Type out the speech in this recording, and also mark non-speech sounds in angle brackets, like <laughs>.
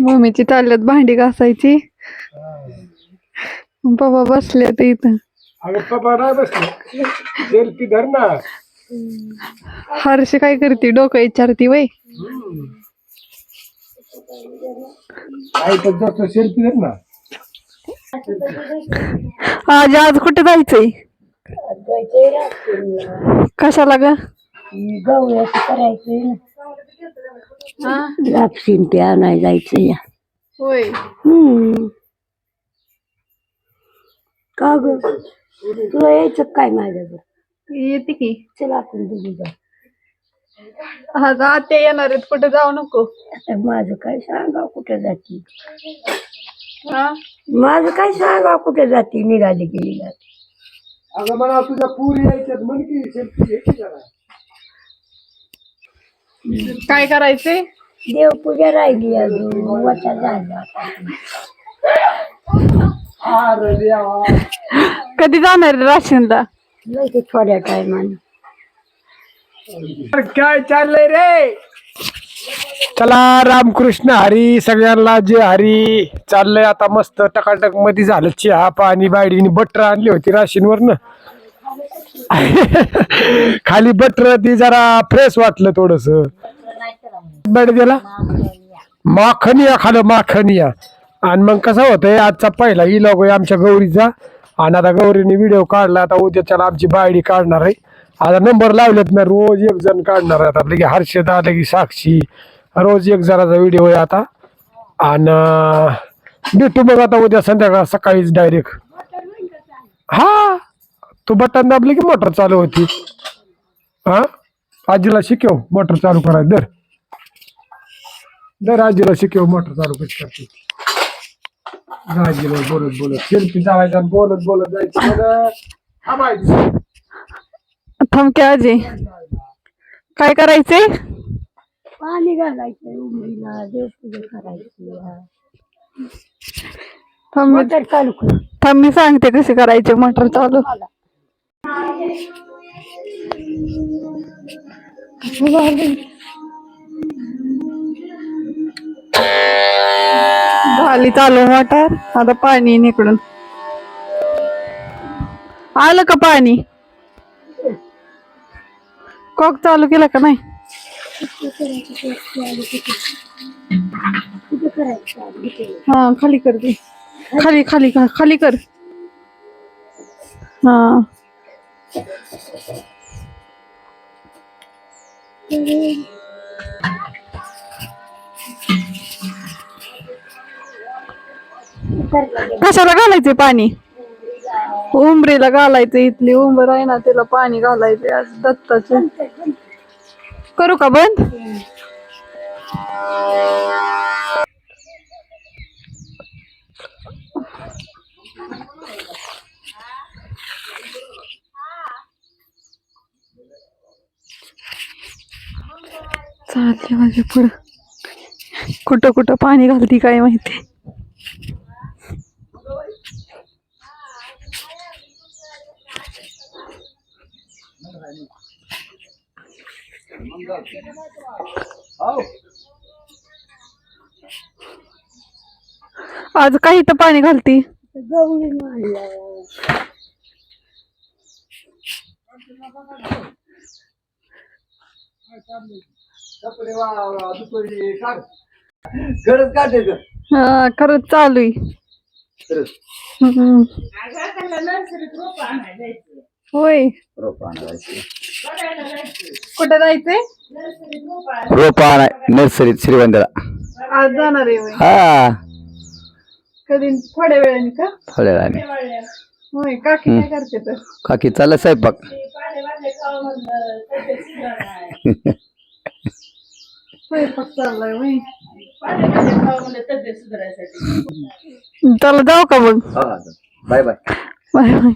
मम्मीची चालल्यात भांडी घासायची. बाबा बसले ते इथं. पप्पा हर्ष काय करते? डोकं विचारती वय. सेल्फी धर ना आज आज कुठे जायचंय? कशाला ग? लापशीन ते आणाय जायचं या होय. हम्म. का ग? तुला यायचं काय माझ्याकडे येते की. चला आपण दोघी जाऊ. आज आत्या येणार आहेत. कुठे जाऊ नको. आता माझं काय सांगा कुठे जाती हा माझं काय सांगा कुठे जाती निघाली की निघाली. अगं मला तुझ्या पुरी यायच्यात म्हण की सेल्फी घे की जरा. काय करायचंय? देवपूजा राहिली अजून वटा झाला अरे देवा. कधी जाणार राशीनला लय ते थोड्या टायमानं अरे काय चाललंय रे? चला रामकृष्ण हरी सगळ्यांना जे हरी. चाललंय आता मस्त टकाटकमध्ये झालं चहा पाणी बायडीने बटर आणली होती राशीनवर न <laughs> खाली बटर ती जरा फ्रेश वाटलं थोडस. गेला माखनिया खालं माखनिया आणि मग कसं होतंय आजचा पहिला ही लोक आमच्या गौरीचा. आणि आता गौरीने व्हिडिओ काढला आता उद्याच्याला आमची बायडी काढणार आहे. आता नंबर लावलेत ना रोज एक जण काढणार आहे. आता लगे हर्षदा लगे साक्षी. रोज एक जराचा व्हिडिओ आहे आता. आणि भेटू मग आता उद्या संध्याकाळ सकाळीच डायरेक्ट हा? तू बटन दाबली की मोटर चालू होती? हा? आजीला शिकव मोटर चालू करायचं दर दर आजीला शिकव मोटर चालू कशी करते आजीला बोलत बोलत. सेल्फी जावायचा बोलत बोलत जायचं. थांबके थमके आजी. काय करायचंय? पाणी घालायचं उमरीला देवपूजा करायची थांब मी- मोटर चालू कर. थांब मी सांगते कसे करायचे मटर चालू. झाली चालू मटर. आता पाणी निकडून आलं का पाणी? कॉक चालू केलं का नाही? हा खाली कर दे खाली खाली खाली कर. हा. कशाला घालायचे पाणी? उंबरीला घालायचं इथली उंबर आहे ना तिला पाणी घालायचे आज दत्ताचे. करू का बंद? चालते माझे पुढं. कुठं कुठं पाणी घालती काय माहिती? आज काही तर पाणी घालती? गरज काढते हा खरंच चालू आहे. होय. कुठे जायचंय? रोपा नर्सरीत श्रीगंधाला आज जाणार आहे होय. हा. कधी? थोड्या वेळाने का? थोड्या वेळाने. होय काकी काय करते तर? काकी चालला स्वयंपाक. स्वयंपाक चाललाय होय. चला जाऊ का मग? Bye bye. Bye bye.